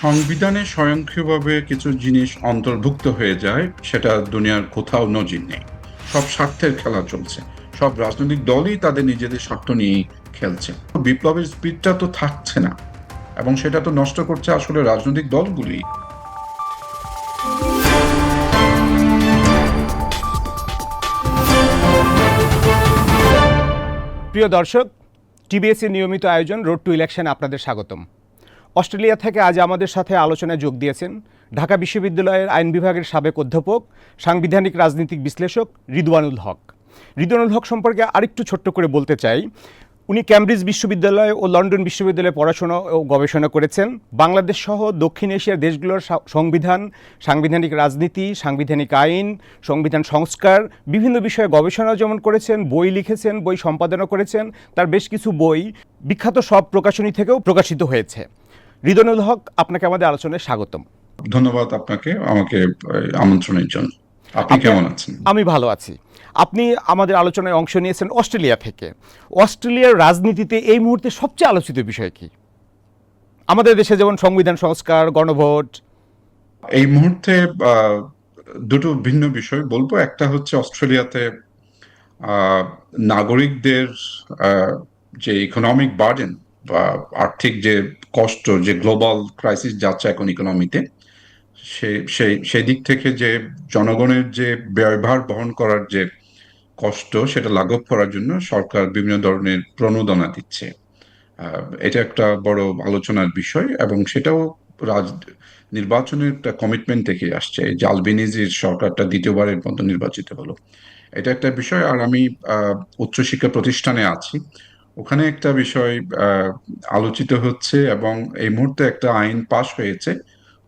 সংবিধানে স্বয়ংক্রিয়ভাবে কিছু জিনিস অন্তর্ভুক্ত হয়ে যায়, সেটা দুনিয়ার কোথাও নজির নেই। সব স্বার্থের খেলা চলছে। সব রাজনৈতিক দলই তাদের নিজেদের স্বার্থ নিয়েই খেলছে। বিপ্লবের স্পিডটা তো থাকছে না, এবং সেটা তো নষ্ট করছে আসলে রাজনৈতিক দলগুলি। প্রিয় দর্শক টিবিএসসি নিয়মিত আয়োজন রোড টু ইলেকশন আপনাদের স্বাগতম। অস্ট্রেলিয়া থেকে আজ আমাদের সাথে আলোচনায় যোগ দিয়েছেন ঢাকা বিশ্ববিদ্যালয়ের আইন বিভাগের সাবেক অধ্যাপক, সাংবিধানিক রাজনীতিক বিশ্লেষক রিদওয়ানুল হক। রিদওয়ানুল হক সম্পর্কে আরেকটু ছোট্ট করে বলতে চাই, উনি ক্যামব্রিজ বিশ্ববিদ্যালয় ও লন্ডন বিশ্ববিদ্যালয়ে পড়াশোনা ও গবেষণা করেছেন। বাংলাদেশ সহ দক্ষিণ এশিয়ার দেশগুলোর সংবিধান, সাংবিধানিক রাজনীতি, সাংবিধানিক আইন, সংবিধান সংস্কার, বিভিন্ন বিষয়ে গবেষণা যেমন করেছেন, বই লিখেছেন, বই সম্পাদনা করেছেন, তার বেশ কিছু বই বিখ্যাত সব প্রকাশনী থেকেও প্রকাশিত হয়েছে। রিদনুল হক আপনাকে আমাদের আলোচনায় স্বাগতম। ধন্যবাদ আপনাকে আমাকে আমন্ত্রণের জন্য। আপনি কেমন আছেন? আমি ভালো আছি। আপনি আমাদের আলোচনায় অংশ নিয়েছেন অস্ট্রেলিয়া থেকে। অস্ট্রেলিয়ার রাজনীতিতে এই মুহূর্তে সবচেয়ে আলোচিত বিষয় কি? আমাদের দেশে যেমন সংবিধান সংস্কার গণভোট। এই মুহূর্তে দুটো ভিন্ন বিষয় বলব। একটা হচ্ছে অস্ট্রেলিয়াতে নাগরিকদের যে ইকোনমিক বার্ডেন আর্থিক যে কষ্ট, যে গ্লোবাল ক্রাইসিস যাচ্ছে এখন ইকোনমিতে সে সেই সেই দিক থেকে যে জনগণের যে ব্যয়ভার বহন করার যে কষ্ট, সেটা লাঘব করার জন্য সরকার বিভিন্ন ধরনের প্রণোদনা দিচ্ছে। এটা একটা বড় আলোচনার বিষয় এবং সেটাও রাজ, নির্বাচনের একটা কমিটমেন্ট থেকে আসছে। আলবেনিজির সরকারটা দ্বিতীয়বারের মতো নির্বাচিত হলো। এটা একটা বিষয় আর আমি উচ্চশিক্ষা প্রতিষ্ঠানে আছি। ওখানে একটা বিষয় আলোচিত হচ্ছে এবং এই মুহূর্তে একটা আইন পাশ হয়েছে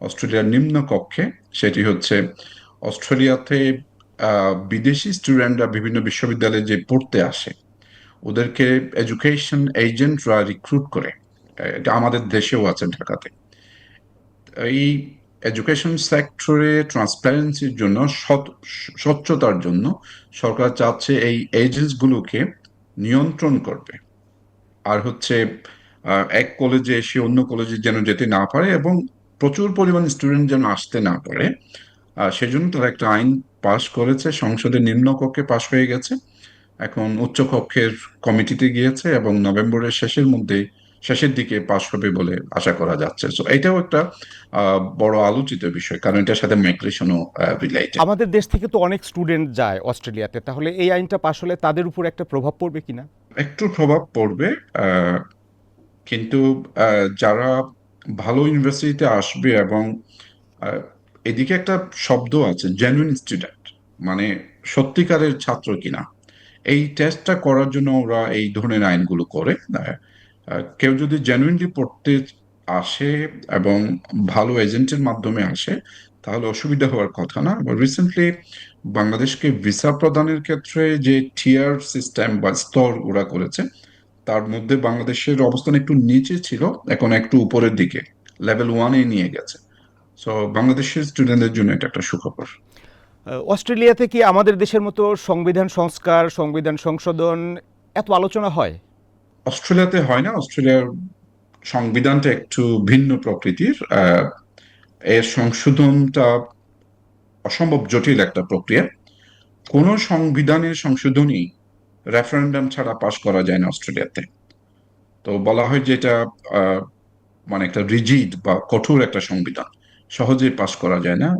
অস্ট্রেলিয়ার নিম্ন কক্ষে। সেটি হচ্ছে অস্ট্রেলিয়াতে বিদেশি স্টুডেন্টরা বিভিন্ন বিশ্ববিদ্যালয়ে যে পড়তে আসে, ওদেরকে এডুকেশন এজেন্টরা রিক্রুট করে। এটা আমাদের দেশেও আছে ঢাকাতে। এই এডুকেশন সেক্টরে ট্রান্সপারেন্সির জন্য স্বচ্ছতার জন্য সরকার চাচ্ছে এই এজেন্টসগুলোকে নিয়ন্ত্রণ করবে আর হচ্ছে এক কলেজে এসে অন্য কলেজে যেন যেতে না পারে এবং প্রচুর পরিমাণ স্টুডেন্ট যেন আসতে না পারে। সেজন্য তারা একটা আইন পাশ করেছে, সংসদের নিম্নকক্ষে পাশ হয়ে গেছে। এখন উচ্চকক্ষের কমিটিতে গিয়েছে এবং নভেম্বরের শেষের মধ্যে শেষের দিকে পাশ হবে বলে আশা করা যাচ্ছে। সো এটাও একটা বড় আলোচিত বিষয়, কারণ এটার সাথে মাইগ্রেশনও রিলেটেড আমাদের দেশ থেকে তো অনেক স্টুডেন্ট যায় অস্ট্রেলিয়াতে, তাহলে এই আইনটা পাশ হলে তাদের উপর একটা প্রভাব পড়বে কিনা? একটু প্রভাব পড়বে কিন্তু যারা ভালো ইউনিভার্সিটিতে আসবে এবং এদিকে একটা শব্দ আছে জেনুইন স্টুডেন্ট মানে সত্যিকারের ছাত্র কিনা। এই টেস্টটা করার জন্য ওরা এই ধরনের আইনগুলো করে কেউ যদি জেনুইনলি পড়তে আসে এবং ভালো এজেন্টের মাধ্যমে আসে, তাহলে অসুবিধা হওয়ার কথা না। রিসেন্টলি বাংলাদেশকে ভিসা প্রদানের ক্ষেত্রে যে টিয়ার সিস্টেম বা স্তর ওরা করেছে তার মধ্যে বাংলাদেশের অবস্থান একটু নিচে ছিল এখন একটু উপরের দিকে লেভেল ওয়ানে নিয়ে গেছে। সো বাংলাদেশের স্টুডেন্টদের জন্য এটা একটা সুখবর। অস্ট্রেলিয়াতে কি আমাদের দেশের মতো সংবিধান সংস্কার সংবিধান সংশোধন এত আলোচনা হয়? অস্ট্রেলিয়াতে হয় না। অস্ট্রেলিয়ার সংবিধানটা একটু ভিন্ন প্রকৃতির। এর সংশোধনটা অসম্ভব জটিল একটা প্রক্রিয়া। কোনো সংবিধানের সংশোধনই রেফারেন্ডাম ছাড়া পাশ করা যায় না অস্ট্রেলিয়াতে। তো বলা হয় যে এটা মানে একটা রিজিড বা কঠোর একটা সংবিধান। সহজেই পাশ করা যায় না।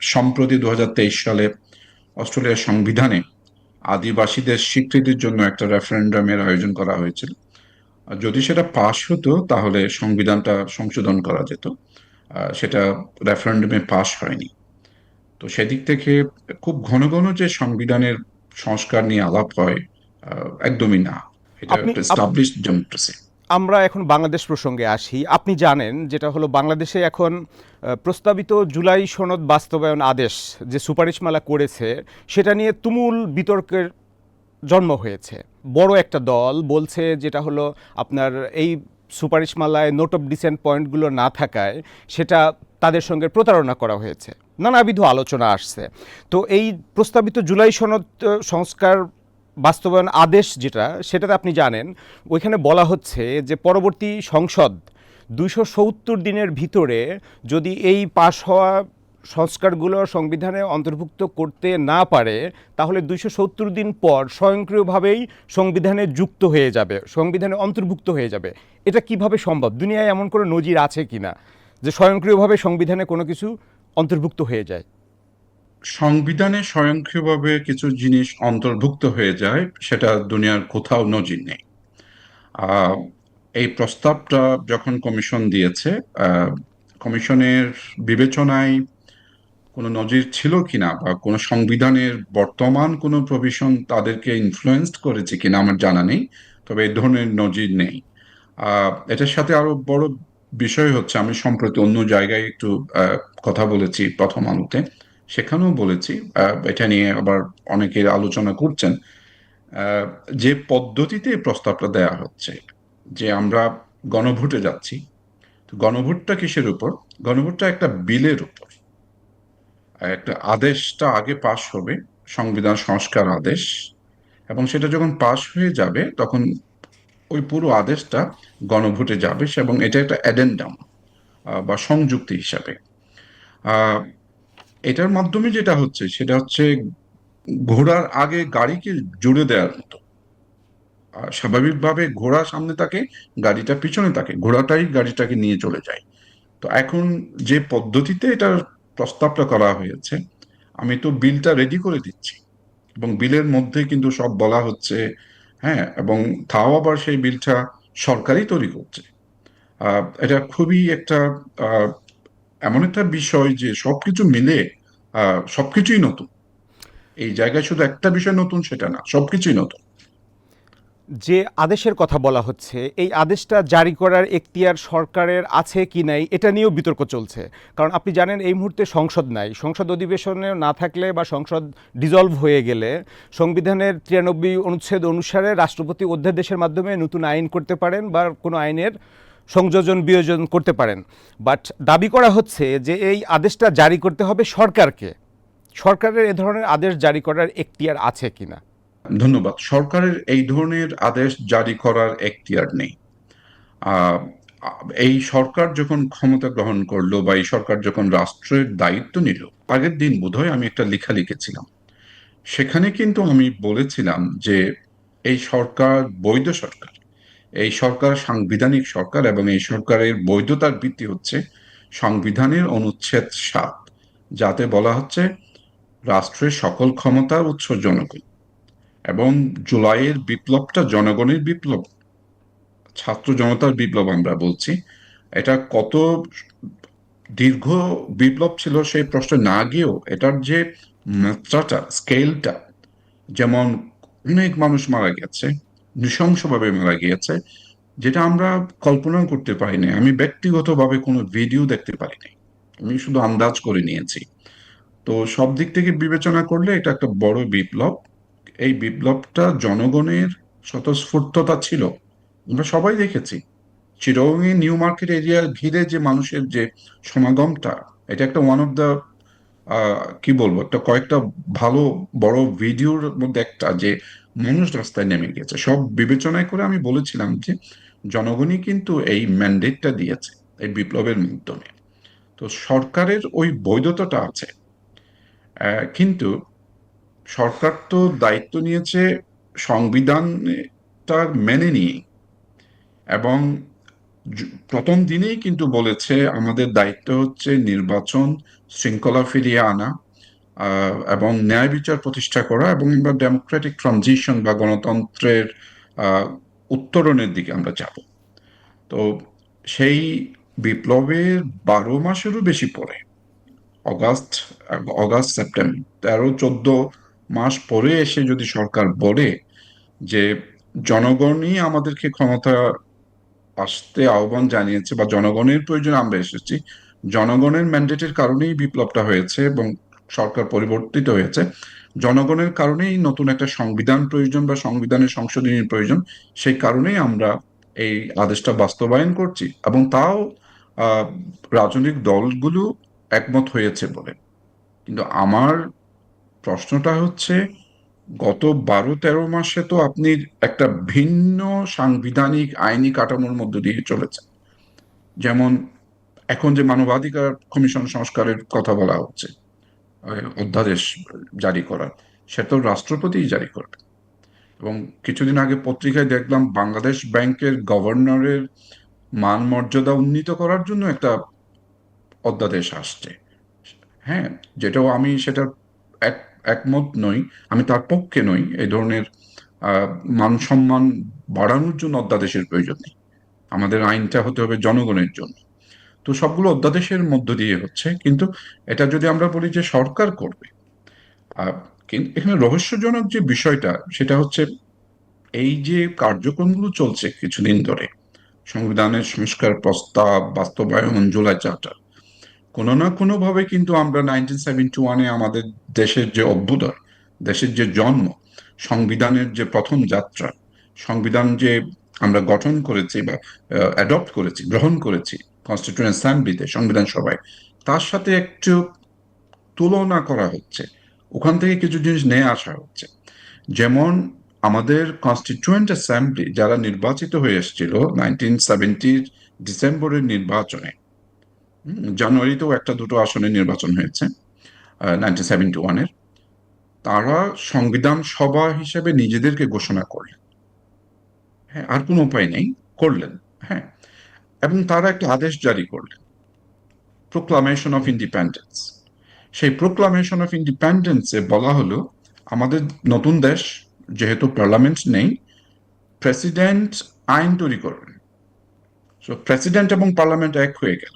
সম্প্রতি দু হাজার তেইশ সালে অস্ট্রেলিয়ার সংবিধানে আদিবাসীদের স্বীকৃতির জন্য একটা রেফারেন্ডামের আয়োজন করা হয়েছিল। যদি সেটা পাশ হতো, তাহলে সংবিধানটা সংশোধন করা যেত। সেটা রেফারেন্ডামে পাশ হয়নি। তো সেদিক থেকে খুব ঘন ঘন যে সংবিধানের সংস্কার নিয়ে আলাপ হয় একদমই না। এটা ডেমোক্রেসি আমরা এখন বাংলাদেশ প্রসঙ্গে আসি। আপনি জানেন যেটা হলো বাংলাদেশে এখন প্রস্তাবিত জুলাই সনদ বাস্তবায়ন আদেশ যে সুপারিশমালা করেছে সেটা নিয়ে তুমুল বিতর্কের জন্ম হয়েছে। বড় একটা দল বলছে যেটা হলো আপনার এই সুপারিশমালায় নোট অফ ডিসেন্ট পয়েন্টগুলো না থাকায় সেটা তাদের সঙ্গে প্রতারণা করা হয়েছে। নানাবিধ আলোচনা আসছে। তো এই প্রস্তাবিত জুলাই সনদ সংস্কার বাস্তবায়ন আদেশ যেটা, সেটাতে আপনি জানেন, ওইখানে বলা হচ্ছে যে পরবর্তী সংসদ দুশো সত্তর দিনের ভিতরে যদি এই পাশ হওয়া সংস্কারগুলো সংবিধানে অন্তর্ভুক্ত করতে না পারে, তাহলে দুইশো সত্তর দিন পর স্বয়ংক্রিয়ভাবেই সংবিধানে যুক্ত হয়ে যাবে, সংবিধানে অন্তর্ভুক্ত হয়ে যাবে। এটা কীভাবে সম্ভব? দুনিয়ায় এমন কোনো নজির আছে কি না যে স্বয়ংক্রিয়ভাবে সংবিধানে কোনো কিছু অন্তর্ভুক্ত হয়ে যায়। সংবিধানে স্বয়ংক্রিয়ভাবে কিছু জিনিস অন্তর্ভুক্ত হয়ে যায়, সেটা দুনিয়ার কোথাও নজির নেই। এই প্রস্তাবটা যখন কমিশন দিয়েছে কমিশনের বিবেচনায় কোনো নজির ছিল কিনা বা কোনো সংবিধানের বর্তমান কোনো প্রভিশন তাদেরকে ইনফ্লুয়েন্সড করেছে কিনা আমার জানা নেই, তবে এই ধরনের নজির নেই। এটার সাথে আরও বড় বিষয় হচ্ছে, আমি সম্প্রতি অন্য জায়গায় একটু কথা বলেছি প্রথম আলোতে। সেখানেও বলেছি এটা নিয়ে আবার অনেকে আলোচনা করছেন যে পদ্ধতিতে প্রস্তাবটা দেয়া হচ্ছে, যে আমরা গণভোটে যাচ্ছি, তো গণভোটটা কিসের উপর? গণভোটটা একটা বিলের উপর। একটা আদেশটা আগে পাশ হবে, সংবিধান সংস্কার আদেশ, এবং সেটা যখন পাশ হয়ে যাবে, তখন ওই পুরো আদেশটা গণভোটে যাবে এবং এটা একটা অ্যাডেন্ডাম বা সংযুক্তি হিসাবে। এটার মাধ্যমে যেটা হচ্ছে, সেটা হচ্ছে ঘোড়ার আগে গাড়িকে জুড়ে দেওয়ার মতো। স্বাভাবিকভাবে ঘোড়া সামনে থাকে, গাড়িটা পিছনে থাকে, ঘোড়াটাই গাড়িটাকে নিয়ে চলে যায়। তো এখন যে পদ্ধতিতে এটার প্রস্তাবটা করা হয়েছে, আমি তো বিলটা রেডি করে দিচ্ছি। এবং বিলের মধ্যে কিন্তু সব বলা হচ্ছে হ্যাঁ এবং তাও আবার সেই বিলটা সরকারই তৈরি করছে। এটা খুবই একটা এমন একটা বিষয় যে সবকিছু মিলে সবকিছুই নতুন। এই জায়গায় শুধু একটা বিষয় নতুন, সেটা না, সবকিছুই নতুন। যে আদেশের কথা বলা হচ্ছে, এই আদেশটা জারি করার এখতিয়ার সরকারের আছে কি নাই, এটা নিয়েও বিতর্ক চলছে। কারণ আপনি জানেন, এই মুহূর্তে সংসদ নাই। সংসদ অধিবেশনে না থাকলে বা সংসদ ডিজলভ হয়ে গেলে সংবিধানের তিরানব্বই অনুচ্ছেদ অনুসারে রাষ্ট্রপতি অধ্যাদেশের মাধ্যমে নতুন আইন করতে পারেন বা কোনো আইনের সংযোজন, বিয়োজন করতে পারেন। বাট দাবি করা হচ্ছে যে এই আদেশটা জারি করতে হবে সরকারকে। সরকারের এ ধরনের আদেশ জারি করার এখতিয়ার আছে কিনা। ধন্যবাদ। সরকারের এই ধরনের আদেশ জারি করার এখতিয়ার নেই। এই সরকার যখন ক্ষমতা গ্রহণ করল বা এই সরকার যখন রাষ্ট্রের দায়িত্ব নিল, আগের দিন বোধহয় আমি একটা লেখা লিখেছিলাম। সেখানে কিন্তু আমি বলেছিলাম যে এই সরকার বৈধ সরকার, এই সরকার সাংবিধানিক সরকার এবং এই সরকারের বৈধতার ভিত্তি হচ্ছে সংবিধানের অনুচ্ছেদ সাত, যাতে বলা হচ্ছে রাষ্ট্রের সকল ক্ষমতার উৎস জনগণ। এবং জুলাইয়ের বিপ্লবটা জনগণের বিপ্লব, ছাত্র জনতার বিপ্লব আমরা বলছি। এটা কত দীর্ঘ বিপ্লব ছিল সেই প্রশ্ন না গিয়েও এটার যে মাত্রাটা, স্কেলটা, যেমন অনেক মানুষ মারা গেছে, নৃশংসভাবে মারা গিয়েছে, যেটা আমরা কল্পনা করতে পারিনি। আমি ব্যক্তিগতভাবে কোনো ভিডিও দেখতে পারিনি। আমি শুধু আন্দাজ করে নিয়েছি। তো সব দিক থেকে বিবেচনা করলে এটা একটা বড় বিপ্লব। এই বিপ্লবটা জনগণের স্বতঃস্ফূর্ততা ছিল। আমরা সবাই দেখেছি। চিরঙে নিউ মার্কেট এরিয়া ঘিরে যে মানুষের যে সমাগমটা, এটা একটা ওয়ান অফ দ্য কি বলব, একটা কয়েকটা ভালো, বড় ভিডিওর মধ্যে একটা যে মানুষ রাস্তায় নেমে গেছে। সব বিবেচনায় করে আমি বলেছিলাম যে জনগণই কিন্তু এই ম্যান্ডেটটা দিয়েছে, এই বিপ্লবের মাধ্যমে। তো সরকারের ওই বৈধতাটা আছে। কিন্তু সরকার তো দায়িত্ব নিয়েছে সংবিধানটা মেনে নিয়ে। এবং প্রথম দিনেই কিন্তু বলেছে, আমাদের দায়িত্ব হচ্ছে নির্বাচন শৃঙ্খলা ফিরিয়ে আনা এবং ন্যায় বিচার প্রতিষ্ঠা করা এবং ডেমোক্রেটিক ট্রানজিশন বা গণতন্ত্রের উত্তরণের দিকে আমরা যাব। তো সেই বিপ্লবের বারো মাসেরও বেশি পরে, অগাস্ট অগাস্ট, সেপ্টেম্বর, তেরো, চোদ্দ মাস পরে এসে যদি সরকার বলে যে জনগণই আমাদেরকে ক্ষমতা আসতে আহ্বান জানিয়েছে বা জনগণের প্রয়োজনে আমরা এসেছি, জনগণের ম্যান্ডেটের কারণেই বিপ্লবটা হয়েছে এবং সরকার পরিবর্তিত হয়েছে। জনগণের কারণেই নতুন একটা সংবিধান প্রয়োজন বা সংবিধানের সংশোধনীর প্রয়োজন, সেই কারণেই আমরা এই আদেশটা বাস্তবায়ন করছি এবং তাও রাজনৈতিক দলগুলো একমত হয়েছে বলে। কিন্তু আমার প্রশ্নটা হচ্ছে, গত বারো তেরো মাসে তো আপনি একটা ভিন্ন সাংবিধানিক আইনি কাঠামোর মধ্য দিয়ে চলেছেন। যেমন এখন যে মানবাধিকার কমিশন সংস্কারের কথা বলা হচ্ছে অধ্যাদেশ জারি করার সেটা তো রাষ্ট্রপতিই জারি করবে। এবং কিছুদিন আগে পত্রিকায় দেখলাম বাংলাদেশ ব্যাংকের গভর্নরের মান মর্যাদা উন্নীত করার জন্য একটা অধ্যাদেশ আসছে। হ্যাঁ যেটাও আমি সেটা এক একমত নই, আমি তার পক্ষে নই। এই ধরনের মান সম্মান বাড়ানোর জন্য অধ্যাদেশের প্রয়োজন নেই। আমাদের আইনটা হতে হবে জনগণের জন্য। তো সবগুলো অধ্যাদেশের মধ্য দিয়ে হচ্ছে, কিন্তু এটা যদি আমরা বলি যে সরকার করবে এখানে রহস্যজনক যে বিষয়টা, সেটা হচ্ছে এই যে কার্যক্রমগুলো চলছে কিছুদিন ধরে, সংবিধানের সংস্কার প্রস্তাব, বাস্তবায়ন, জুলাই চার্টার কোনো না কোনোভাবে কিন্তু আমরা নাইনটিন সেভেন্টি ওয়ানে আমাদের দেশের যে অভ্যুদয়, দেশের যে জন্ম, সংবিধানের যে প্রথম যাত্রা, সংবিধান যে আমরা গঠন করেছি বা অ্যাডপ্ট করেছি, গ্রহণ করেছি কনস্টিটিউয়েন্ট অ্যাসেম্বলিতে সংবিধান সভায়, তার সাথে একটু তুলনা করা হচ্ছে। ওখান থেকে কিছু জিনিস নিয়ে আসা হচ্ছে। যেমন আমাদের কনস্টিটিউয়েন্ট অ্যাসেম্বলি যারা নির্বাচিত হয়ে এসেছিল নাইনটিন সেভেন্টির ডিসেম্বরের নির্বাচনে জানুয়ারিতেও একটা দুটো আসনে নির্বাচন হয়েছে নাইনটিন সেভেন্টি ওয়ানের তারা সংবিধান সভা হিসেবে নিজেদেরকে ঘোষণা করলেন। হ্যাঁ আর কোনো উপায় নেই, করলেন হ্যাঁ। এবং তারা একটা আদেশ জারি করলেন প্রোক্লামেশন অফ ইন্ডিপেন্ডেন্স সেই প্রোক্লামেশন অফ ইন্ডিপেন্ডেন্সে বলা হলো, আমাদের নতুন দেশ যেহেতু পার্লামেন্ট নেই প্রেসিডেন্ট আইন তৈরি করবেন। সো প্রেসিডেন্ট এবং পার্লামেন্ট এক হয়ে গেল।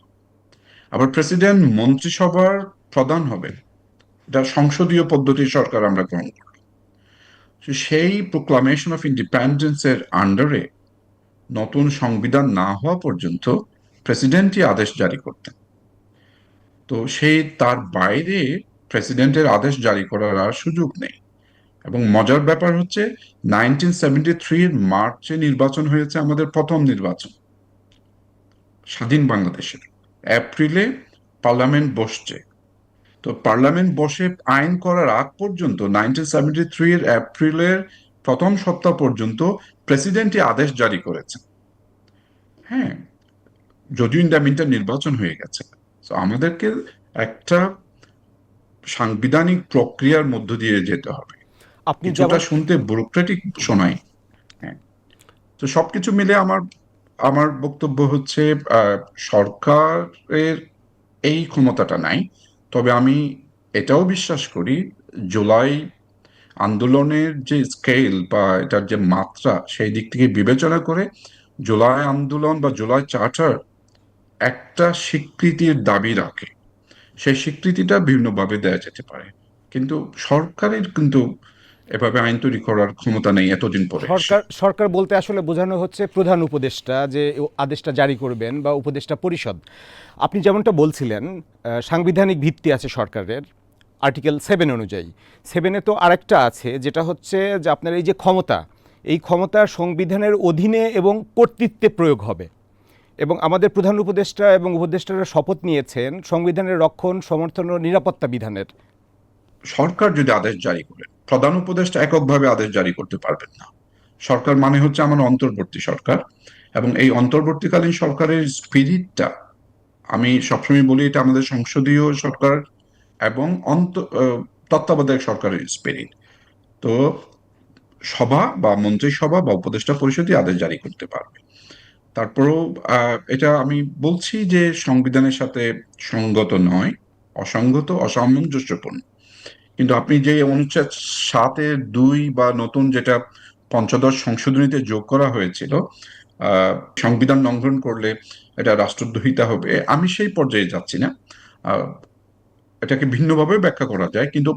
আবার প্রেসিডেন্ট মন্ত্রিসভার প্রধান হবেন। এটা সংসদীয় পদ্ধতির সরকার আমরা গ্রহণ করব সেই প্রোক্লামেশন অফ ইন্ডিপেন্ডেন্সের আন্ডারে নতুন সংবিধান না হওয়া পর্যন্ত প্রেসিডেন্টই আদেশ জারি করতেন। তো সেই তার বাইরে প্রেসিডেন্টের আদেশ জারি করার আর সুযোগ নেই। এবং মজার ব্যাপার হচ্ছে নাইনটিন সেভেন্টি থ্রির মার্চে নির্বাচন হয়েছে আমাদের প্রথম নির্বাচন। স্বাধীন বাংলাদেশের। এপ্রিলে পার্লামেন্ট বসছে। তো পার্লামেন্ট বসে আইন করার আগ পর্যন্ত নাইনটিন সেভেন্টি থ্রির এপ্রিলের প্রথম সপ্তাহ পর্যন্ত প্রেসিডেন্টই আদেশ জারি করেছেন। হ্যাঁ যদিও ইন্ডামিনটা নির্বাচন হয়ে গেছে। তো আমাদেরকে একটা সাংবিধানিক প্রক্রিয়ার মধ্য দিয়ে যেতে হবে। আপনি যেটা শুনতে ব্যুরোক্রেটিক শোনায় হ্যাঁ তো সবকিছু মিলে আমার আমার বক্তব্য হচ্ছে সরকারের এই ক্ষমতাটা নাই। তবে আমি এটাও বিশ্বাস করি, জুলাই আন্দোলনের যে স্কেল বা এটার যে মাত্রা, সেই দিক থেকে বিবেচনা করে জুলাই আন্দোলন বা জুলাই চার্টার একটা স্বীকৃতির দাবি রাখে। সেই স্বীকৃতিটা বিভিন্নভাবে দেওয়া যেতে পারে। কিন্তু সরকারের কিন্তু এভাবে আইন তৈরি করার ক্ষমতা নেই এতদিন পরে। সরকার সরকার বলতে আসলে বোঝানো হচ্ছে প্রধান উপদেষ্টা যে আদেশটা জারি করবেন বা উপদেষ্টা পরিষদ। আপনি যেমনটা বলছিলেন সাংবিধানিক ভিত্তি আছে সরকারের, আর্টিকেল সেভেন অনুযায়ী। সেভেনে তো আরেকটা আছে, যেটা হচ্ছে যে আপনার এই যে ক্ষমতা, এই ক্ষমতা সংবিধানের অধীনে এবং কর্তৃত্বে প্রয়োগ হবে। এবং আমাদের প্রধান উপদেষ্টা এবং উপদেষ্টারা শপথ নিয়েছেন সংবিধানের রক্ষণ, সমর্থন ও নিরাপত্তা বিধানের। সরকার যদি আদেশ জারি করে, প্রধান উপদেষ্টা এককভাবে আদেশ জারি করতে পারবেন না। সরকার মানে হচ্ছে আমার অন্তর্বর্তী সরকার এবং এই অন্তর্বর্তীকালীন সরকারের স্পিরিটটা আমি সবসময় বলি এটা আমাদের সংসদীয় সরকার এবং অন্ত তত্ত্বাবধায়ক সরকারের স্পিরিট তো সভা বা মন্ত্রিসভা বা উপদেষ্টা পরিষদই আদেশ জারি করতে পারবে। তারপরেও এটা আমি বলছি যে সংবিধানের সাথে সঙ্গত নয়, অসঙ্গত, অসামঞ্জস্যপূর্ণ। কিন্তু আপনি যে অনুচ্ছেদ সাতের দুই বা নতুন যেটা পঞ্চদশ সংশোধনীতে যোগ করা হয়েছিল সংবিধান লঙ্ঘন করলে এটা রাষ্ট্রদ্রোহিতা হবে, আমি সেই পর্যায়ে যাচ্ছি না। এটাকে ভিন্নভাবে ব্যাখ্যা করা যায়, কিন্তু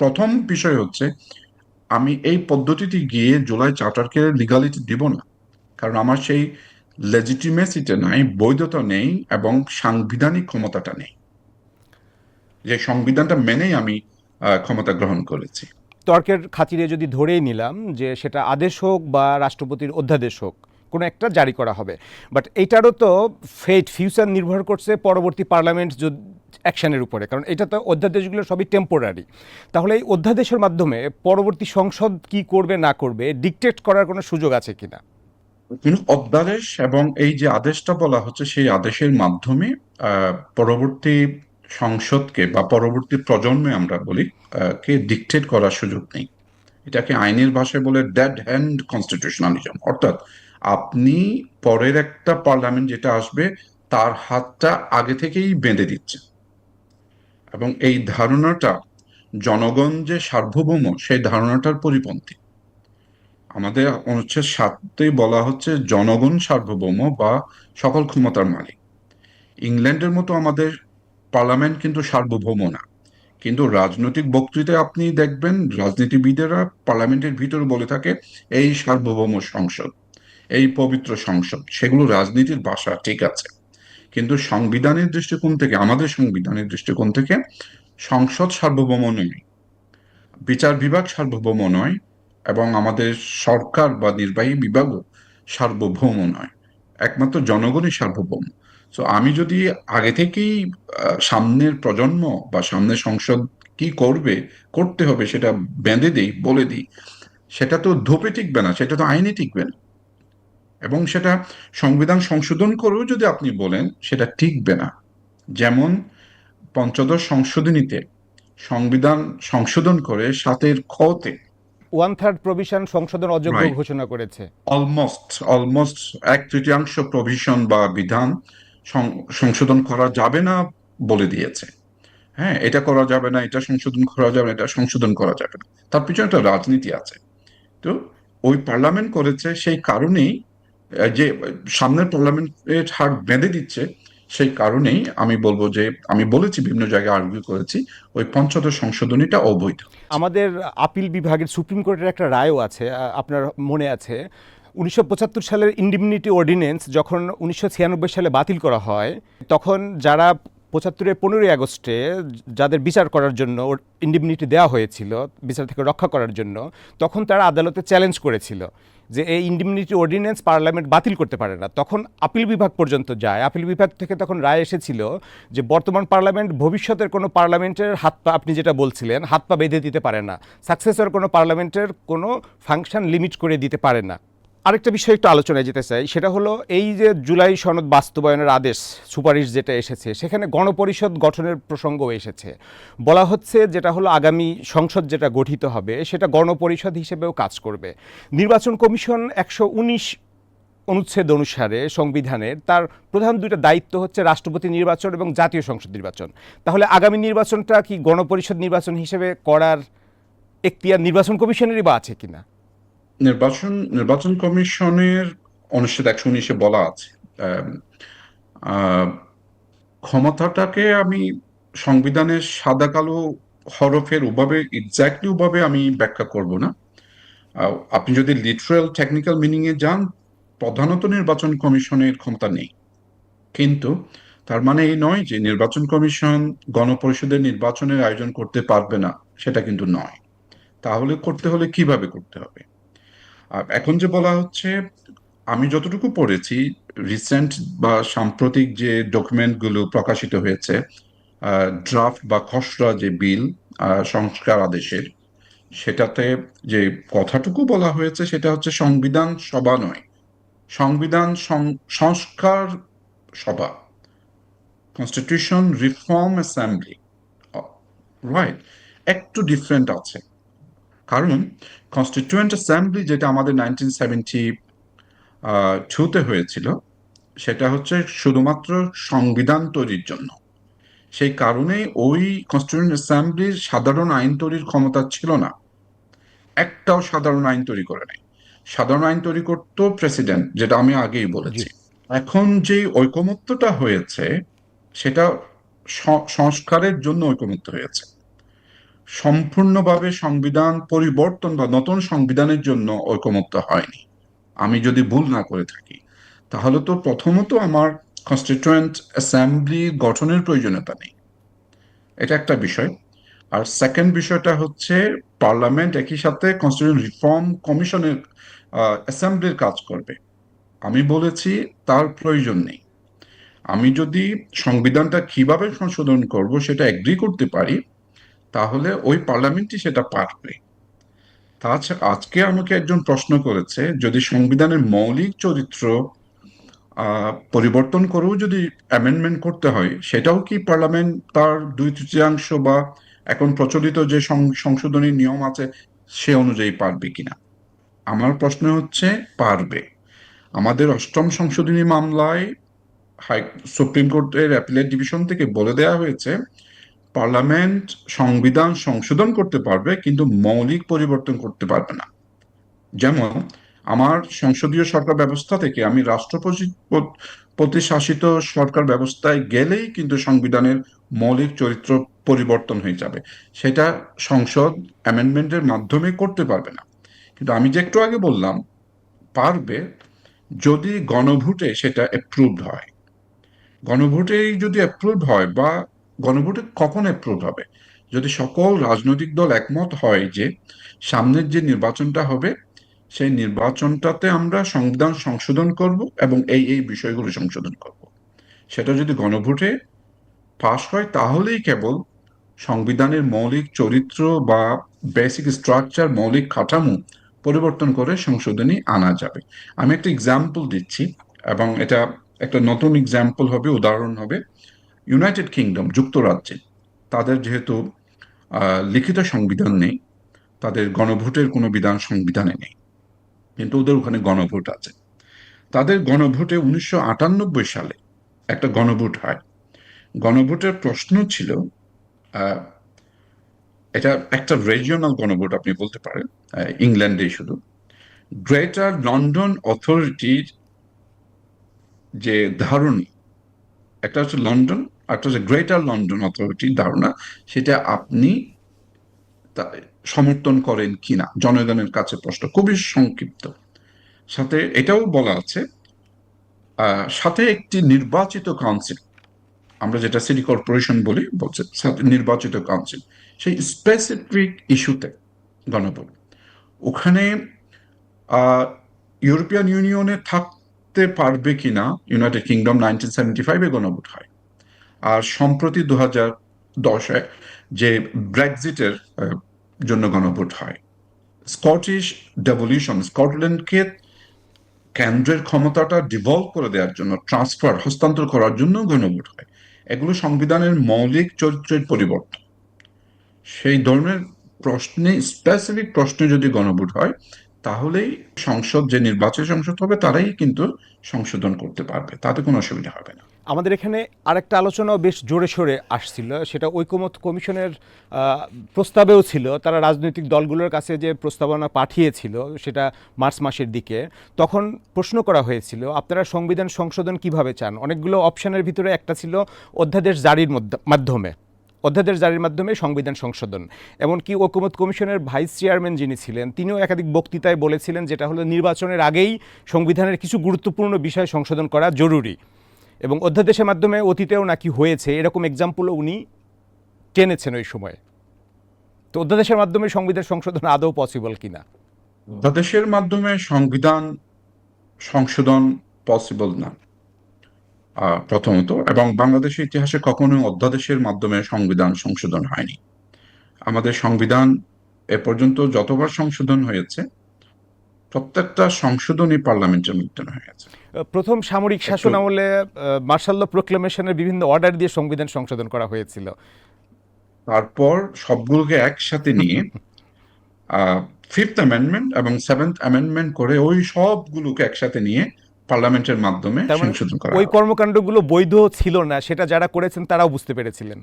প্রথম বিষয় হচ্ছে আমি এই পদ্ধতিতে গিয়ে জুলাই চার্টারকে লিগালিটি দিব না। কারণ আমার সেই লেজিটিমেসিটা নাই, বৈধতা নেই এবং সাংবিধানিক ক্ষমতাটা নেই। যে সংবিধানটা মেনেই আমি ক্ষমতা গ্রহণ করেছি। তর্কের খাতিরে যদি ধরেই নিলাম যে সেটা আদেশ হোক বা রাষ্ট্রপতির অধ্যাদেশ হোক কোনো একটা জারি করা হবে। বাট এইটারও তো ফেট ফিউচার নির্ভর করছে পরবর্তী পার্লামেন্ট অ্যাকশনের উপরে। কারণ এটা তো অধ্যাদেশগুলো সবই টেম্পোরারি তাহলে এই অধ্যাদেশের মাধ্যমে পরবর্তী সংসদ কি করবে না করবে ডিকটেট করার কোনো সুযোগ আছে কিনা কোনো অধ্যাদেশ এবং এই যে আদেশটা বলা হচ্ছে সেই আদেশের মাধ্যমে পরবর্তী সংসদকে বা পরবর্তী প্রজন্মে আমরা বলি কে ডিকটেট করার সুযোগ নেই। এটাকে আইনের ভাষায় বলে ডেড হ্যান্ড কনস্টিটিউশনালিজম অর্থাৎ আপনি পরের একটা পার্লামেন্ট যেটা আসবে, তার হাতটা আগে থেকেই বেঁধে দিচ্ছে। এবং এই ধারণাটা জনগণ যে সার্বভৌম, সেই ধারণাটার পরিপন্থী। আমাদের অনুচ্ছেদ সাততেই বলা হচ্ছে জনগণ সার্বভৌম বা সকল ক্ষমতার মালিক। ইংল্যান্ডের মতো আমাদের পার্লামেন্ট কিন্তু সার্বভৌম না। কিন্তু রাজনৈতিক বক্তৃতায় আপনি দেখবেন রাজনীতিবিদেরা পার্লামেন্টের ভিতরে বলে থাকে, এই সার্বভৌম সংসদ, এই পবিত্র সংসদ, সেগুলো রাজনীতির ভাষা, ঠিক আছে। কিন্তু সংবিধানের দৃষ্টিকোণ থেকে, আমাদের সংবিধানের দৃষ্টিকোণ থেকে সংসদ সার্বভৌম নয়। বিচার বিভাগ সার্বভৌম নয় এবং আমাদের সরকার বা নির্বাহী বিভাগও সার্বভৌম নয়। একমাত্র জনগণই সার্বভৌম। তো আমি যদি আগে থেকেই সামনের প্রজন্ম বা সামনের সংসদ কি করবে, করতে হবে সেটা বেঁধে দিই, বলে দিই। সেটা তো ধোপে টিকবে না, সেটা তো আইনে টিকবে না। এবং সেটা সংবিধান সংশোধন করেও যদি আপনি বলেন, সেটা টিকবে না। যেমন পঞ্চদশ সংশোধনীতে সংবিধান সংশোধন করে সাতের খতে ওয়ান থার্ড প্রভিশন সংশোধন অযোগ্য ঘোষণা করেছে। অলমোস্ট অলমোস্ট এক তৃতীয়াংশ প্রভিশন বা বিধান সংশোধন করা যাবে না বলে দিয়েছে। হ্যাঁ এটা করা যাবে না এটা সংশোধন করা যাবে না এটা সংশোধন করা যাবে না। তার পিছনে একটা রাজনীতি আছে। তো ওই পার্লামেন্ট করেছে সেই কারণেই যে সামনের পার্লামেন্টের হার বেঁধে দিচ্ছে সেই কারণেই আমি বলব যে, আমি বলেছি বিভিন্ন জায়গায় আর্গুই করেছি, ওই পঞ্চদশ সংশোধনীটা অবৈধ। আমাদের আপিল বিভাগের সুপ্রিম কোর্টের একটা রায়ও আছে আপনার মনে আছে। উনিশশো পঁচাত্তর সালের ইন্ডিমনিটি অর্ডিন্যান্স যখন উনিশশো ছিয়ানব্বই সালে বাতিল করা হয়, তখন যারা পঁচাত্তরের পনেরোই আগস্টে যাদের বিচার করার জন্য ইন্ডিমনিটি দেওয়া হয়েছিল, বিচার থেকে রক্ষা করার জন্য, তখন তারা আদালতে চ্যালেঞ্জ করেছিল। যে এই ইন্ডিমিউনিটি অর্ডিন্যান্স পার্লামেন্ট বাতিল করতে পারে না। তখন আপিল বিভাগ পর্যন্ত যায়। আপিল বিভাগ থেকে তখন রায় এসেছিল যে বর্তমান পার্লামেন্ট ভবিষ্যতের কোনো পার্লামেন্টের হাত পা, আপনি যেটা বলছিলেন, হাত পা বেঁধে দিতে পারে না। সাকসেসর কোনো পার্লামেন্টের কোনো ফাংশন লিমিট করে দিতে পারে না। আরেকটা বিষয় একটু আলোচনায় যেতে চাই। সেটা হলো এই যে জুলাই সনদ বাস্তবায়নের আদেশ সুপারিশ যেটা এসেছে, সেখানে গণপরিষদ গঠনের প্রসঙ্গও এসেছে। বলা হচ্ছে যেটা হলো আগামী সংসদ যেটা গঠিত হবে, সেটা গণপরিষদ হিসেবেও কাজ করবে। নির্বাচন কমিশন একশো উনিশ অনুচ্ছেদ অনুসারে সংবিধানের তার প্রধান দুইটা দায়িত্ব হচ্ছে রাষ্ট্রপতি নির্বাচন এবং জাতীয় সংসদ নির্বাচন। তাহলে আগামী নির্বাচনটা কি গণপরিষদ নির্বাচন হিসেবে করার এখতিয়ার নির্বাচন কমিশনেরই বা আছে কিনা? নির্বাচন নির্বাচন কমিশনের অনুচ্ছেদ একশো উনিশে বলা আছে ক্ষমতাটাকে আমি সংবিধানের সাদা কালো হরফের ওভাবে এক্স্যাক্টলি ওভাবে আমি ব্যাখ্যা করব না। আপনি যদি লিটারাল টেকনিক্যাল মিনিং এ যান, প্রধানত নির্বাচন কমিশনের ক্ষমতা নেই। কিন্তু তার মানে এই নয় যে নির্বাচন কমিশন গণপরিষদের নির্বাচনের আয়োজন করতে পারবে না, সেটা কিন্তু নয়। তাহলে করতে হলে কীভাবে করতে হবে? এখন যে বলা হচ্ছে, আমি যতটুকু পড়েছি রিসেন্ট বা সাম্প্রতিক যে ডকুমেন্টগুলো প্রকাশিত হয়েছে ড্রাফট বা খসড়া যে বিল সংস্কার আদেশের, সেটাতে যে কথাটুকু বলা হয়েছে সেটা হচ্ছে সংবিধান সভা নয়, সংবিধান সংস্কার সভা কনস্টিটিউশন রিফর্ম অ্যাসেম্বলি রাইট একটু ডিফারেন্ট আছে। কারণ কনস্টিটিউয়েন্ট অ্যাসেম্বলি যেটা আমাদের নাইনটিন সেভেন্টি টুতে হয়েছিল সেটা হচ্ছে শুধুমাত্র সংবিধান তৈরির জন্য। সেই কারণে ওই কনস্টিটিউয়েন্ট অ্যাসেম্বলির সাধারণ আইন তৈরির ক্ষমতা ছিল না। একটাও সাধারণ আইন তৈরি করে নাই। সাধারণ আইন তৈরি করতো প্রেসিডেন্ট যেটা আমি আগেই বলেছি। এখন যে ঐকমত্যটা হয়েছে সেটা সংস্কারের জন্য ঐকমত্য হয়েছে। সম্পূর্ণভাবে সংবিধান পরিবর্তন বা নতুন সংবিধানের জন্য ঐকমত্য হয়নি। আমি যদি ভুল না করে থাকি, তাহলে তো প্রথমত আমার কনস্টিটিউয়েন্ট অ্যাসেম্বলি গঠনের প্রয়োজনীয়তা নেই। এটা একটা বিষয়। আর সেকেন্ড বিষয়টা হচ্ছে পার্লামেন্ট একই সাথে কনস্টিটিউশন রিফর্ম কমিশনের অ্যাসেম্বলির কাজ করবে। আমি বলেছি তার প্রয়োজন নেই। আমি যদি সংবিধানটা কীভাবে সংশোধন করব সেটা এগ্রি করতে পারি তাহলে ওই পার্লামেন্টই সেটা পারবে। তাছাড়া আজকে আমাকে একজন প্রশ্ন করেছে, যদি সংবিধানের মৌলিক চরিত্র পরিবর্তন করেও যদি অ্যামেন্ডমেন্ট করতে হয়, সেটাও কি পার্লামেন্ট তার দুই তৃতীয়াংশ বা এখন প্রচলিত যে সংশোধনী নিয়ম আছে, সে অনুযায়ী পারবে কিনা? আমার প্রশ্ন হচ্ছে, পারবে। আমাদের অষ্টম সংশোধনী মামলায় হাই, সুপ্রিম কোর্টের অ্যাপিলেট ডিভিশন থেকে বলে দেওয়া হয়েছে পার্লামেন্ট সংবিধান সংশোধন করতে পারবে, কিন্তু মৌলিক পরিবর্তন করতে পারবে না। যেমন, আমার সংসদীয় সরকার ব্যবস্থা থেকে আমি রাষ্ট্রপতি শাসিত সরকার ব্যবস্থায় গেলেই কিন্তু সংবিধানের মৌলিক চরিত্র পরিবর্তন হয়ে যাবে। সেটা সংসদ অ্যামেন্ডমেন্টের মাধ্যমে করতে পারবে না। কিন্তু আমি যে একটু আগে বললাম, পারবে যদি গণভোটে সেটা অ্যাপ্রুভড হয়। গণভোটেই যদি অ্যাপ্রুভ হয় বা গণভোটে কখন অ্যাপ্রুভ হবে? যদি সকল রাজনৈতিক দল একমত হয় যে সামনের যে নির্বাচনটা হবে, সেই নির্বাচনটাতে আমরা সংবিধান সংশোধন করব এবং এই এই বিষয়গুলো সংশোধন করব। সেটা যদি গণভোটে পাশ হয়, তাহলেই কেবল সংবিধানের মৌলিক চরিত্র বা বেসিক স্ট্রাকচার মৌলিক কাঠামো পরিবর্তন করে সংশোধনী আনা যাবে। আমি একটা এক্সাম্পল দিচ্ছি এবং এটা একটা নতুন এক্সাম্পল হবে, উদাহরণ হবে। ইউনাইটেড কিংডম যুক্তরাজ্যে, তাদের যেহেতু লিখিত সংবিধান নেই, তাদের গণভোটের কোনো বিধান সংবিধানে নেই। কিন্তু ওদের ওখানে গণভোট আছে। তাদের গণভোটে উনিশশো আটানব্বই সালে একটা গণভোট হয়। গণভোটের প্রশ্ন ছিল এটা একটা রিজিওনাল গণভোট আপনি বলতে পারেন ইংল্যান্ডে শুধু। গ্রেটার লন্ডন অথরিটির যে ধারণা, একটা হচ্ছে লন্ডন একটা গ্রেটার লন্ডন অথরিটির ধারণা, সেটা আপনি সমর্থন করেন কিনা? জনগণের কাছে প্রশ্ন খুবই সংক্ষিপ্ত। সাথে এটাও বলা আছে সাথে একটি নির্বাচিত কাউন্সিল আমরা যেটা সিটি কর্পোরেশন বলি, বলছে, সাথে নির্বাচিত কাউন্সিল সেই স্পেসিফিক ইস্যুতে গণভোট। ওখানে ইউরোপিয়ান ইউনিয়নে থাকতে পারবে কিনা ইউনাইটেড কিংডম নাইনটিন সেভেন্টি ফাইভে গণভোট হয়। আর সম্প্রতি দু হাজার দশে যে ব্রেক্সিটের আহ, জন্য গণভোট হয়। স্কটিশ ডেভলিউশন স্কটল্যান্ডকে কেন্দ্রের ক্ষমতাটা ডিভলভ করে দেওয়ার জন্য ট্রান্সফার হস্তান্তর করার জন্য গণভোট হয়। এগুলো সংবিধানের মৌলিক চরিত্রের পরিবর্তন। সেই ধরনের প্রশ্নে স্পেসিফিক প্রশ্নে যদি গণভোট হয় তাহলেই সংসদ যে নির্বাচিত সংসদ হবে তারাই কিন্তু সংশোধন করতে পারবে। তাতে কোনো অসুবিধা হবে না। আমাদের এখানে আরেকটা আলোচনাও বেশ জোরে সোরে আসছিল, সেটা ঐকমত কমিশনের প্রস্তাবেও ছিল। তারা রাজনৈতিক দলগুলোর কাছে যে প্রস্তাবনা পাঠিয়েছিল, সেটা মার্চ মাসের দিকে, তখন প্রশ্ন করা হয়েছিল, আপনারা সংবিধান সংশোধন কীভাবে চান? অনেকগুলো অপশানের ভিতরে একটা ছিল অধ্যাদেশ জারির মাধ্যমে। অধ্যাদেশ জারির মাধ্যমে সংবিধান সংশোধন। এমনকি ঐকমত কমিশনের ভাইস চেয়ারম্যান যিনি ছিলেন, তিনিও একাধিক বক্তৃতায় বলেছিলেন যেটা হলো নির্বাচনের আগেই সংবিধানের কিছু গুরুত্বপূর্ণ বিষয় সংশোধন করা জরুরি। এবং অধ্যাদেশের মাধ্যমে অতীতেও নাকি হয়েছে, এরকম এক্সাম্পলও উনি টেনেছেন ওই সময়ে। তো অধ্যাদেশের মাধ্যমে সংবিধান সংশোধন আদৌ পসিবল কিনা? অধ্যাদেশের মাধ্যমে সংবিধান সংশোধন পসিবল না প্রথমত, এবং বাংলাদেশের ইতিহাসে কখনো অধ্যাদেশের মাধ্যমে সংবিধান সংশোধন হয়নি। আমাদের সংবিধান এ পর্যন্ত যতবার সংশোধন হয়েছে প্রত্যেকটা সংশোধনই পার্লামেন্টের মাধ্যমে গেছে। প্রথম সামরিক শাসন আমলে মার্শাল্ল প্রোক্লেমেশনের বিভিন্ন অর্ডার দিয়ে সংবিধান সংশোধন করা হয়েছিল। তারপর সবগুলোকে একসাথে নিয়ে ফিফথ অ্যামেন্ডমেন্ট এবং সেভেন্থ অ্যামেন্ডমেন্ট করে ওই সবগুলোকে একসাথে নিয়ে পার্লামেন্টের মাধ্যমে মানে সংশোধন করা ওই কর্মকাণ্ডগুলো বৈধ ছিল না সেটা যারা করেছেন তারাও বুঝতে পেরেছিলেন।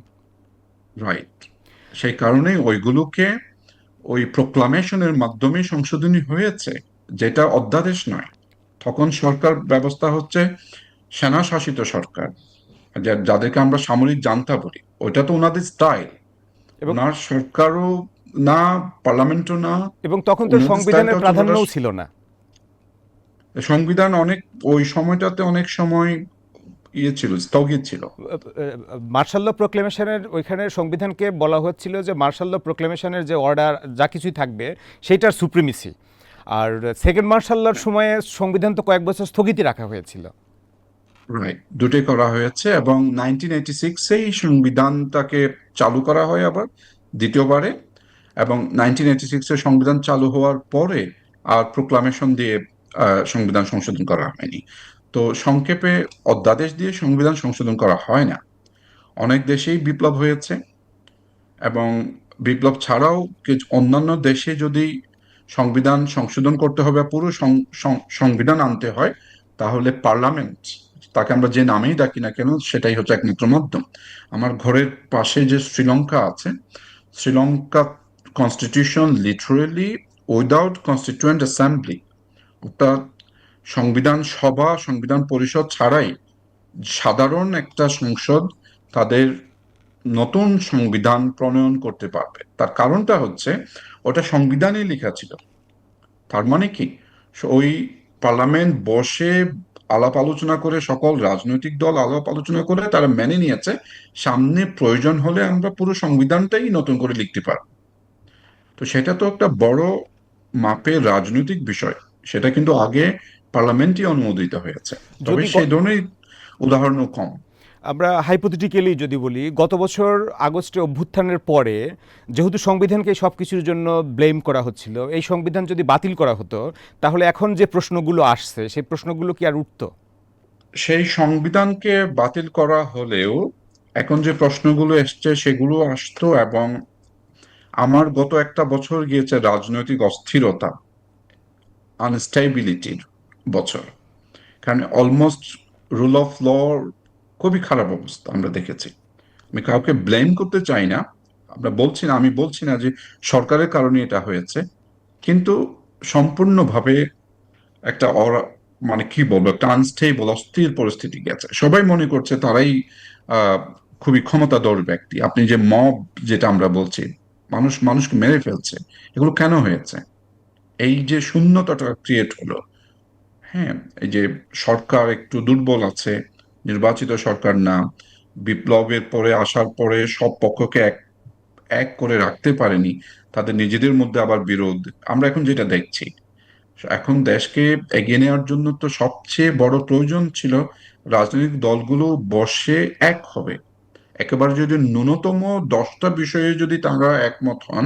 রাইট সেই কারণে ওইগুলোকে ওই প্রোক্লামেশনের মাধ্যমে সংশোধনী হয়েছে। যেটা অধ্যাদেশ নয়। তখন সরকার ব্যবস্থা হচ্ছে সেনা শাসিত সরকার। যাদেরকে আমরা সামরিক জান্তা বলি ওইটা তো ওনাদের স্টাইল সরকারও না পার্লামেন্টও না এবং তখন তো সংবিধানের প্রাধান্যও ছিল না। সংবিধান অনেক ওই সময়টাতে অনেক সময় ইয়ে ছিল স্থগিত ছিল। মার্শাল্ল প্রোক্লেমেশনের ওইখানে সংবিধানকে বলা হচ্ছিল যে মার্শাল্ল প্রোক্লেমেশনের যে অর্ডার যা কিছুই থাকবে সেইটার সুপ্রিমিসি। আর সেকেন্ড মার্শাল্লার সময়ে সংবিধান তো কয়েক বছর স্থগিতই রাখা হয়েছিল। রাইট দুটোই করা হয়েছে এবং নাইনটিন এইটি সিক্সেই সংবিধানটাকে চালু করা হয় আবার দ্বিতীয়বারে এবং নাইনটিন সংবিধান চালু হওয়ার পরে আর প্রোক্লামেশন দিয়ে সংবিধান সংশোধন করা হয়নি। তো সংক্ষেপে অধ্যাদেশ দিয়ে সংবিধান সংশোধন করা হয় না। অনেক দেশেই বিপ্লব হয়েছে এবং বিপ্লব ছাড়াও অন্যান্য দেশে যদি সংবিধান সংশোধন করতে হবে পুরো সংবিধান আনতে হয়, তাহলে পার্লামেন্ট, তাকে আমরা যে নামেই ডাকি না কেন, সেটাই হচ্ছে একমাত্র মাধ্যম। আমার ঘরের পাশে যে শ্রীলঙ্কা আছে, Sri Lanka constitution literally without constituent assembly অর্থাৎ সংবিধান সভা, সংবিধান পরিষদ ছাড়াই সাধারণ একটা সংসদ তাদের নতুন সংবিধান প্রণয়ন করতে পারবে। তার কারণটা হচ্ছে ওটা সংবিধানে লেখা ছিল। তার মানে কি? ওই পার্লামেন্ট বসে আলাপ আলোচনা করে সকল রাজনৈতিক দল আলাপ আলোচনা করে তারা মেনে নিয়েছে। সামনে প্রয়োজন হলে আমরা পুরো সংবিধানটাই নতুন করে লিখতে পারব। তো সেটা তো একটা বড় মাপের রাজনৈতিক বিষয়। সেটা কিন্তু আগে পার্লামেন্টই অনুমোদিত হয়েছে। তবে সেই ধরনের উদাহরণও কম। আমরা হাইপোথেটিক্যালি যদি বলি, গত বছর আগস্টে অভ্যুত্থানের পরে যেহেতু সংবিধানকে সব কিছুর জন্য ব্লেম করা হচ্ছিল, এই সংবিধান যদি বাতিল করা হতো, তাহলে এখন যে প্রশ্নগুলো আসছে, সেই প্রশ্নগুলো কি আর উঠতো? সেই সংবিধানকে বাতিল করা হলেও এখন যে প্রশ্নগুলো এসছে সেগুলো আসতো এবং আমার গত একটা বছর গিয়েছে রাজনৈতিক অস্থিরতা আনস্টেবিলিটির বছর। কারণ অলমোস্ট রুল অফ ল খুবই খারাপ অবস্থা আমরা দেখেছি। আমি কাউকে ব্লেম করতে চাই না। আমরা বলছি না, আমি বলছি না যে সরকারের কারণে এটা হয়েছে। কিন্তু সম্পূর্ণভাবে একটা মানে কি বলব, একটা আনস্টেবল অস্থির পরিস্থিতি গেছে। সবাই মনে করছে তারাই খুবই ক্ষমতাধর ব্যক্তি। আপনি যে মব যেটা আমরা বলছি, মানুষ মানুষকে মেরে ফেলছে, এগুলো কেন হয়েছে? এই যে শূন্যতাটা ক্রিয়েট হলো হ্যাঁ এই যে সরকার একটু দুর্বল আছে নির্বাচিত সরকার না, বিপ্লবের পরে আসার পরে সব পক্ষকে এক এক করে রাখতে পারেনি, তাদের নিজেদের মধ্যে আবার বিরোধ। আমরা এখন যেটা দেখছি, এখন দেশকে এগিয়ে নেওয়ার জন্য তো সবচেয়ে বড় প্রয়োজন ছিল রাজনৈতিক দলগুলো বসে এক হবে। একেবারে যদি ন্যূনতম দশটা বিষয়ে যদি তারা একমত হন,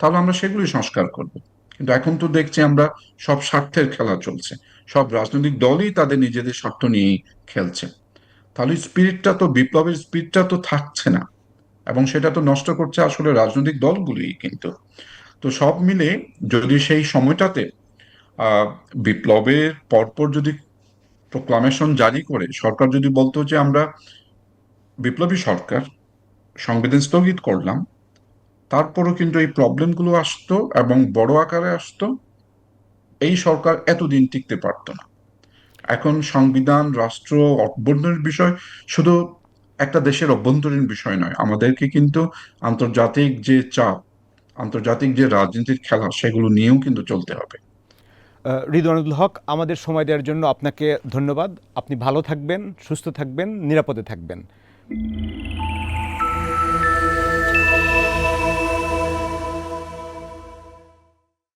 তাহলে আমরা সেগুলি সংস্কার করব। কিন্তু এখন তো দেখছি আমরা সব স্বার্থের খেলা চলছে। সব রাজনৈতিক দলই তাদের নিজেদের স্বার্থ নিয়েই খেলছে। তাহলে স্পিরিটটা তো, বিপ্লবের স্পিরিটটা তো থাকছে না। এবং সেটা তো নষ্ট করছে আসলে রাজনৈতিক দলগুলোই কিন্তু। তো সব মিলে যদি সেই সময়টাতে বিপ্লবের পরপর যদি প্রোক্লামেশন জারি করে, সরকার যদি বলতো যে আমরা বিপ্লবী সরকার, সংবিধান স্থগিত করলাম, তারপরও কিন্তু এই প্রবলেমগুলো আসতো এবং বড় আকারে আসতো, এই সরকার এতদিন টিকতে পারতো না। এখন সংবিধান রাষ্ট্র অভ্যন্তরীণ বিষয় শুধু একটা দেশের অভ্যন্তরীণ বিষয় নয়। আমাদেরকে কিন্তু আন্তর্জাতিক যে চাপ আন্তর্জাতিক যে রাজনীতির খেলা সেগুলো নিয়েও কিন্তু চলতে হবে। আহ, রিদওয়ানুল হক আমাদের সময় দেওয়ার জন্য আপনাকে ধন্যবাদ। আপনি ভালো থাকবেন সুস্থ থাকবেন নিরাপদে থাকবেন।